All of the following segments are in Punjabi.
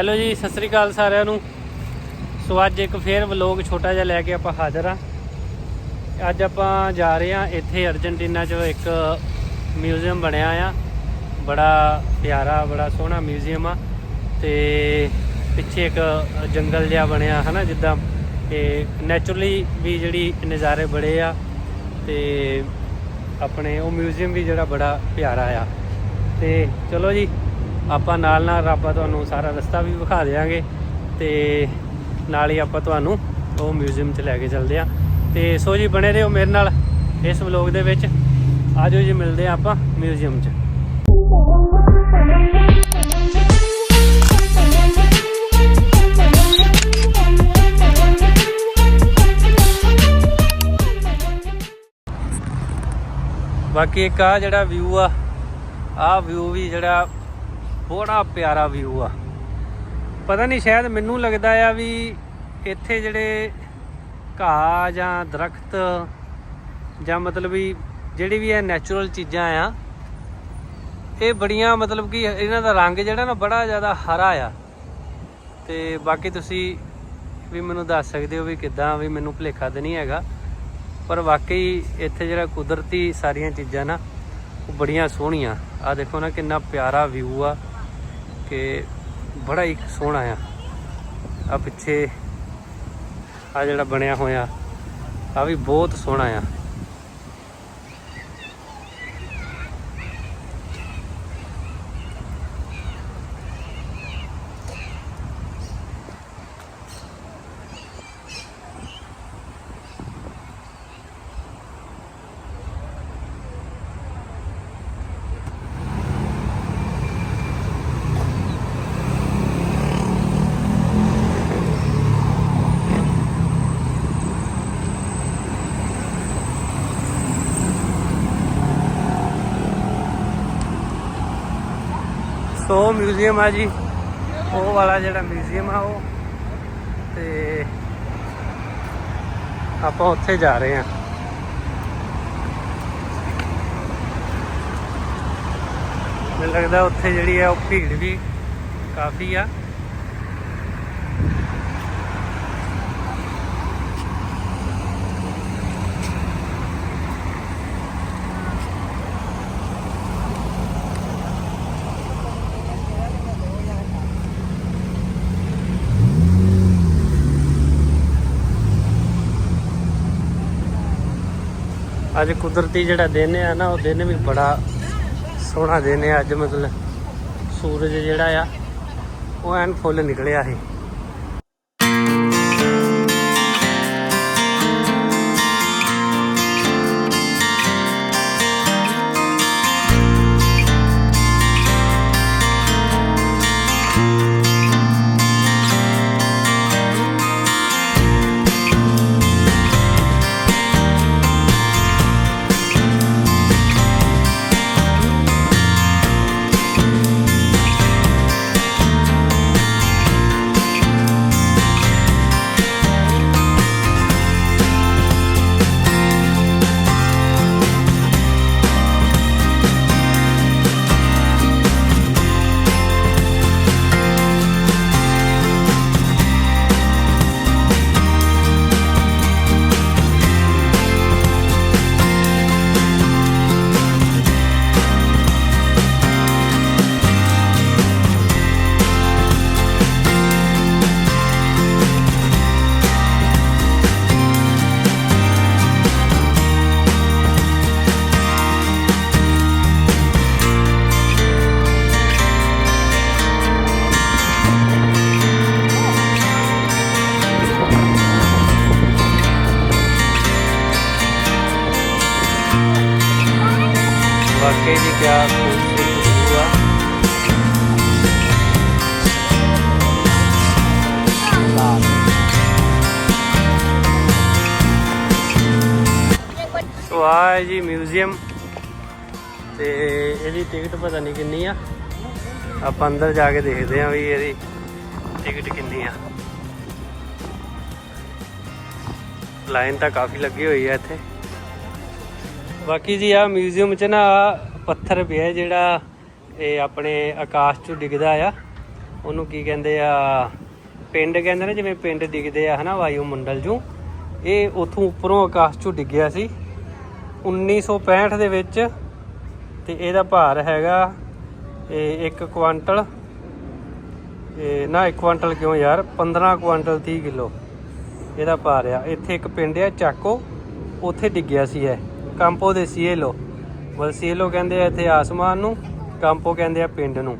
ਹੈਲੋ ਜੀ, ਸਤਿ ਸ੍ਰੀ ਅਕਾਲ ਸਾਰਿਆਂ ਨੂੰ। ਸੋ ਅੱਜ ਇੱਕ ਫੇਰ ਵਲੋਗ ਛੋਟਾ ਜਿਹਾ ਲੈ ਕੇ ਆਪਾਂ ਹਾਜ਼ਰ ਆ ਅੱਜ ਆਪਾਂ ਜਾ ਰਹੇ ਆ ਇੱਥੇ ਅਰਜنٹੀਨਾ 'ਚ ਇੱਕ ਮਿਊਜ਼ੀਅਮ ਬਣਿਆ ਆ। ਬੜਾ ਪਿਆਰਾ, ਬੜਾ ਸੋਹਣਾ ਮਿਊਜ਼ੀਅਮ ਆ। ਤੇ ਪਿੱਛੇ ਇੱਕ ਜੰਗਲ ਜਿਹਾ ਬਣਿਆ, ਹਨਾ, ਜਿੱਦਾਂ ਤੇ ਨੇਚਰਲੀ ਵੀ ਜਿਹੜੀ ਨਜ਼ਾਰੇ ਬੜੇ ਆ ਤੇ ਆਪਣੇ ਉਹ ਮਿਊਜ਼ੀਅਮ ਵੀ ਜਿਹੜਾ ਬੜਾ ਪਿਆਰਾ ਆ। ਤੇ ਚਲੋ ਜੀ ਆਪਾਂ ਨਾਲ ਨਾਲ ਆਪਾਂ ਤੁਹਾਨੂੰ ਸਾਰਾ ਰਸਤਾ ਵੀ ਵਿਖਾ ਦੇਵਾਂਗੇ ਤੇ ਨਾਲ ਹੀ ਆਪਾਂ ਤੁਹਾਨੂੰ ਉਹ ਮਿਊਜ਼ੀਅਮ 'ਚ ਲੈ ਕੇ ਚੱਲਦੇ ਆ। ਤੇ ਸੋ ਜੀ, ਬਣੇ ਰਹੋ ਮੇਰੇ ਨਾਲ ਇਸ ਵਲੌਗ ਦੇ ਵਿੱਚ। ਆਜੋ ਜੀ, ਮਿਲਦੇ ਆ ਆਪਾਂ ਮਿਊਜ਼ੀਅਮ 'ਚ। ਬਾਕੀ ਇੱਕ ਆ ਜਿਹੜਾ ਵਿਊ ਆ ਆ ਵਿਊ ਵੀ ਜਿਹੜਾ ਬੜਾ ਪਿਆਰਾ ਵਿਊ ਆ। ਪਤਾ ਨਹੀਂ ਸ਼ਾਇਦ ਮੈਨੂੰ ਲੱਗਦਾ ਆ ਵੀ ਇੱਥੇ ਜਿਹੜੇ ਘਾਹ ਜਾਂ ਦਰਖਤ ਜਾਂ ਮਤਲਬ ਵੀ ਜਿਹੜੀ ਵੀ ਇਹ ਨੈਚੁਰਲ ਚੀਜ਼ਾਂ ਆ, ਇਹ ਬੜੀਆਂ ਮਤਲਬ ਕਿ ਇਹਨਾਂ ਦਾ ਰੰਗ ਜਿਹੜਾ ਨਾ ਬੜਾ ਜ਼ਿਆਦਾ ਹਰਾ ਆ। ਤੇ ਬਾਕੀ ਤੁਸੀਂ ਵੀ ਮੈਨੂੰ ਦੱਸ ਸਕਦੇ ਹੋ ਵੀ ਕਿੱਦਾਂ ਵੀ ਮੈਨੂੰ ਭੁਲੇਖਾ ਤੇ ਨਹੀਂ ਹੈਗਾ, ਪਰ ਵਾਕਈ ਇੱਥੇ ਜਿਹੜਾ ਕੁਦਰਤੀ ਸਾਰੀਆਂ ਚੀਜ਼ਾਂ ਨਾ, ਉਹ ਬੜੀਆਂ ਸੋਹਣੀਆਂ। ਆ ਦੇਖੋ ਨਾ ਕਿੰਨਾ ਪਿਆਰਾ ਵਿਊ ਆ। ਕਿ ਬੜਾ ਹੀ ਸੋਹਣਾ ਆ। ਆ ਪਿੱਛੇ ਆ ਜਿਹੜਾ ਬਣਿਆ ਹੋਇਆ ਆ ਵੀ ਬਹੁਤ ਸੋਹਣਾ ਆ। ਸੋ ਮਿਊਜ਼ੀਅਮ ਆ ਜੀ। ਉਹ ਵਾਲਾ ਜਿਹੜਾ ਮਿਊਜ਼ੀਅਮ ਆ ਉਹ। ਤੇ ਆਪਾਂ ਉੱਥੇ ਜਾ ਰਹੇ ਹਾਂ। ਮੈਨੂੰ ਲੱਗਦਾ ਉੱਥੇ ਜਿਹੜੀ ਆ ਉਹ ਭੀੜ ਵੀ ਕਾਫੀ ਆ। ਅੱਜ ਕੁਦਰਤੀ ਜਿਹੜਾ ਦਿਨ ਆ ਨਾ, ਉਹ ਦਿਨ ਵੀ ਬੜਾ ਸੋਹਣਾ ਦਿਨ ਹੈ ਅੱਜ ਮਤਲਬ ਸੂਰਜ ਜਿਹੜਾ ਆ, ਉਹ ਐਨ ਫੁੱਲ ਨਿਕਲਿਆ ਸੀ। ਜੀ ਮਿਊਜ਼ੀਅਮ। ਤੇ ਇਹਦੀ ਟਿਕਟ ਪਤਾ ਨਹੀਂ ਕਿੰਨੀ ਆ। ਆਪਾਂ ਅੰਦਰ ਜਾ ਕੇ ਦੇਖਦੇ ਆਂ ਵੀ ਇਹਦੀ ਟਿਕਟ ਕਿੰਨੀ ਆ। ਲਾਈਨ ਤਾਂ ਕਾਫੀ ਲੱਗੀ ਹੋਈ ਆ ਇੱਥੇ। ਬਾਕੀ ਜੀ ਆ ਮਿਊਜ਼ੀਅਮ ਚ ਨਾ ਪੱਥਰ ਪਿਆ ਜਿਹੜਾ ਇਹ ਆਪਣੇ ਆਕਾਸ਼ 'ਚੋਂ ਡਿੱਗਦਾ ਆ। ਉਹਨੂੰ ਕੀ ਕਹਿੰਦੇ ਆ, ਪਿੰਡ ਕਹਿੰਦੇ ਨੇ, ਜਿਵੇਂ ਪਿੰਡ ਡਿੱਗਦੇ ਆ ਹਨਾ, ਵਾਯੂ ਮੰਡਲ ਚੋਂ ਇਹ ਉਥੋਂ ਉੱਪਰੋਂ ਆਕਾਸ਼ ਚੋਂ ਡਿੱਗਿਆ ਸੀ। 1965 ਦੇ ਵਿੱਚ ਤੇ ਇਹਦਾ ਭਾਰ ਹੈਗਾ, ਇਹ 1 ਕੁਆਂਟਲ। ਇਹ ਨਾ 1 ਕੁਆਂਟਲ ਕਿਉਂ ਯਾਰ? 15 ਕੁਆਂਟਲ 30 ਕਿਲੋ। ਇਹਦਾ ਭਾਰ ਆ। ਇੱਥੇ ਇੱਕ ਪਿੰਡ ਆ, ਚਾਕੋ। ਉੱਥੇ ਡਿੱਗਿਆ ਸੀ ਇਹ। ਕੰਪੋ ਦੇ ਸੀਏਲੋ ਮਤਲਬ ਸੀਏਲੋ ਕਹਿੰਦੇ ਆ ਇੱਥੇ ਆਸਮਾਨ ਨੂੰ, ਕੰਪੋ ਕਹਿੰਦੇ ਆ ਪਿੰਡ ਨੂੰ।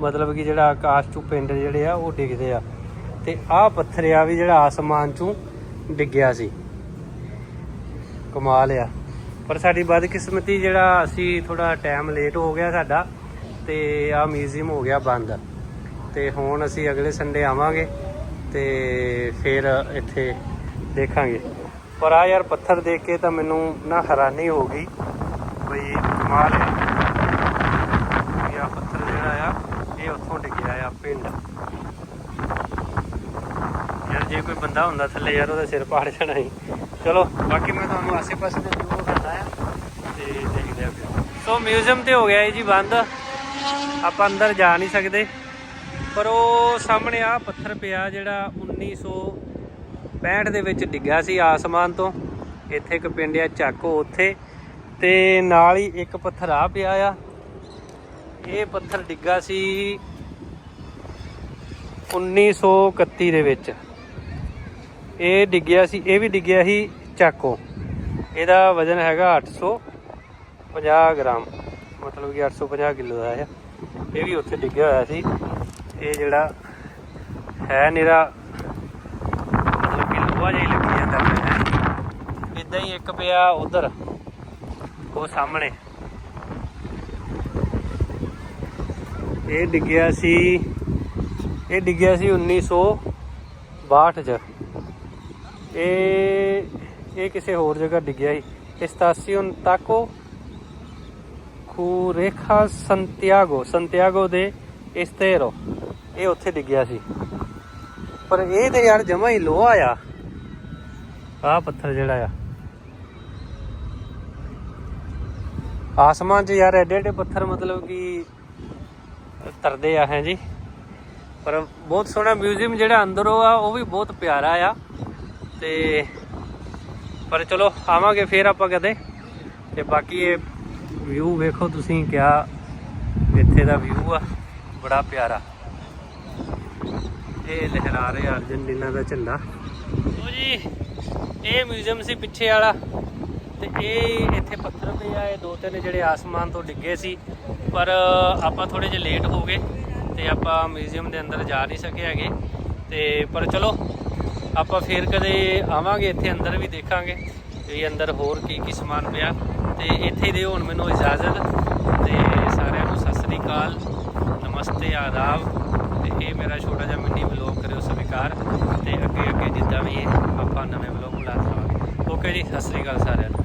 ਮਤਲਬ ਕਿ ਜਿਹੜਾ ਆਕਾਸ਼ ਚੋਂ ਪਿੰਡ ਜਿਹੜੇ ਆ, ਉਹ ਡਿੱਗਦੇ ਆ। ਤੇ ਆਹ ਪੱਥਰ ਆ ਵੀ ਜਿਹੜਾ ਆਸਮਾਨ ਚੋਂ ਡਿੱਗਿਆ ਸੀ। ਕਮਾਲ ਆ। ਪਰ ਸਾਡੀ ਬਦਕਿਸਮਤੀ ਜਿਹੜਾ ਅਸੀਂ ਥੋੜਾ ਟਾਈਮ ਲੇਟ ਹੋ ਗਿਆ ਸਾਡਾ, ਤੇ ਆ ਮਿਊਜ਼ੀਅਮ ਹੋ ਗਿਆ ਬੰਦ। ਤੇ ਹੁਣ ਅਸੀਂ ਅਗਲੇ ਸੰਡੇ ਆਵਾਂਗੇ ਤੇ ਫਿਰ ਇੱਥੇ ਦੇਖਾਂਗੇ। ਪਰ ਆ ਯਾਰ ਪੱਥਰ ਦੇਖ ਕੇ ਤਾਂ ਮੈਨੂੰ ਨਾ ਹੈਰਾਨੀ ਹੋ ਗਈ। ਬਈ ਕਮਾਲ ਹੈ। ਇਹ ਆ ਪੱਥਰ ਜਿਹੜਾ ਆ, ਇਹ ਉੱਥੋਂ ਡਿੱਗਿਆ ਆ ਪਿੰਡ। ਯਾਰ, ਜੇ ਕੋਈ ਬੰਦਾ ਹੁੰਦਾ ਥੱਲੇ, ਯਾਰ, ਉਹਦਾ ਸਿਰ ਪਾੜ ਜਾਣਾ ਹੀ ਚਲੋ, ਬਾਕੀ ਮੈਂ ਤੁਹਾਨੂੰ ਆਸੇ-ਪਾਸੇ ਦੇ ਵਿਊ ਦਿਖਾਉਂਦਾ ਆ ਤੇ ਦੇਖਦੇ ਆ ਫਿਰ। ਸੋ, ਮਿਊਜ਼ੀਅਮ ਤੇ ਹੋ ਗਿਆ ਇਹ ਜੀ ਬੰਦ। ਆਪਾਂ ਅੰਦਰ ਜਾ ਨਹੀਂ ਸਕਦੇ। ਪਰ ਉਹ ਸਾਹਮਣੇ ਆ ਪੱਥਰ ਪਿਆ ਜਿਹੜਾ 1965 ਦੇ ਵਿੱਚ ਡਿੱਗਿਆ ਸੀ ਆਸਮਾਨ ਤੋਂ। ਇੱਥੇ ਇੱਕ ਪਿੰਡ ਆ ਚਾਕੋ, ਉੱਥੇ ਤੇ ਨਾਲ ਹੀ ਇੱਕ ਪੱਥਰ ਆ ਪਿਆ ਆ। ਇਹ ਪੱਥਰ ਡਿੱਗਾ ਸੀ 1931 ਦੇ ਵਿੱਚ। ਇਹ ਡਿੱਗਿਆ ਸੀ, ਇਹ ਵੀ ਡਿੱਗਿਆ ਸੀ ਚਾਕੋ। ਇਹਦਾ ਵਜ਼ਨ ਹੈਗਾ 850 ਗ੍ਰਾਮ, ਮਤਲਬ ਕਿ 850 ਕਿਲੋ ਦਾ ਹੈ ਇਹ ਵੀ ਉੱਥੇ ਡਿੱਗਿਆ ਹੋਇਆ ਸੀ। ਇਹ ਜਿਹੜਾ ਹੈ ਨਿਰਾ, ਮਤਲਬ ਕਿ ਲੋਹਾ ਜਿਹਾ ਹੀ ਲੱਗੀ ਜਾਂਦਾ ਹੈ। ਇਦਾਂ ਹੀ ਇੱਕ ਪਿਆ ਉਧਰ। ਉਹ ਸਾਹਮਣੇ। ਇਹ ਡਿੱਗਿਆ ਸੀ, ਇਹ ਡਿੱਗਿਆ ਸੀ 1962 ਚ। ਇਹ ਇਹ ਕਿਸੇ ਹੋਰ ਜਗ੍ਹਾ ਡਿੱਗਿਆ ਸੀ। ਸਟੇਸ਼ਨ ਤਾਕੋ ਖੂਰੇਖਾ ਸੰਤਿਆਗੋ ਸੰਤਿਆਗੋ ਦੇ ਇਸਤੇਰੋ ਇਹ ਉੱਥੇ ਡਿੱਗਿਆ ਸੀ। ਪਰ ਇਹ ਤੇ ਯਾਰ ਜਮਾ ਹੀ ਲੋਹਾ ਆ। ਆ ਪੱਥਰ ਜਿਹੜਾ ਆ। ਆਸਮਾਨ 'ਚ ਯਾਰ ਐਡੇ ਐਡੇ ਪੱਥਰ ਮਤਲਬ ਕਿ ਤਰਦੇ ਆ ਹੈ ਜੀ। ਪਰ ਬਹੁਤ ਸੋਹਣਾ ਮਿਊਜ਼ੀਅਮ ਜਿਹੜਾ ਅੰਦਰੋਂ ਆ, ਉਹ ਵੀ ਬਹੁਤ ਪਿਆਰਾ ਆ। ਤੇ ਪਰ ਚਲੋ, ਆਵਾਂਗੇ ਫੇਰ ਆਪਾਂ ਕਦੇ। ਤੇ ਬਾਕੀ ਇਹ ਵਿਊ ਵੇਖੋ ਤੁਸੀਂ ਕਿਆ ਇੱਥੇ ਦਾ ਵਿਊ ਆ, ਬੜਾ ਪਿਆਰਾ। ਇਹ ਲਹਿਰਾ ਰਿਹਾ ਅਰਜਨਟੀਨਾ ਦਾ ਝੰਡਾ। ਉਹ ਜੀ, ਇਹ ਮਿਊਜ਼ੀਅਮ ਸੀ ਪਿੱਛੇ ਵਾਲਾ। ਤੇ ਇਹ ਇੱਥੇ ਪੱਥਰ ਪਏ ਆ, ਇਹ ਦੋ ਤਿੰਨ ਜਿਹੜੇ ਆਸਮਾਨ ਤੋਂ ਡਿੱਗੇ ਸੀ, ਪਰ ਆਪਾਂ ਥੋੜੇ ਜਿਹਾ ਲੇਟ ਹੋ ਗਏ ਤੇ ਆਪਾਂ ਮਿਊਜ਼ੀਅਮ ਦੇ ਅੰਦਰ ਜਾ ਨਹੀਂ ਸਕੇ ਹੈਗੇ। ਤੇ ਪਰ ਚਲੋ, ਆਪਾਂ ਫੇਰ ਕਦੇ ਆਵਾਂਗੇ, ਇੱਥੇ ਅੰਦਰ ਵੀ ਦੇਖਾਂਗੇ ਵੀ ਅੰਦਰ ਹੋਰ ਕੀ ਕੀ ਸਮਾਨ ਪਿਆ। ਤੇ ਇੱਥੇ ਦੇ ਹੁਣ ਮੈਨੂੰ ਇਜਾਜ਼ਤ। ਤੇ ਸਾਰਿਆਂ ਨੂੰ ਸਤਿ ਸ੍ਰੀ ਅਕਾਲ, ਨਮਸਤੇ, ਆਦਾਬ। ਤੇ ਇਹ ਮੇਰਾ ਛੋਟਾ ਜਿਹਾ ਮਿੰਨੀ ਵਲੌਗ ਕਰਿਓ ਸਵੀਕਾਰ। ਤੇ ਅੱਗੇ ਅੱਗੇ ਜਿੱਦਾਂ ਵੀ ਆਪਾਂ ਨਵੇਂ ਵਲੌਗ ਬੁਲਾ ਸਕਾਂਗੇ ਓਕੇ ਜੀ, ਸਤਿ ਸ੍ਰੀ ਅਕਾਲ ਸਾਰਿਆਂ ਨੂੰ।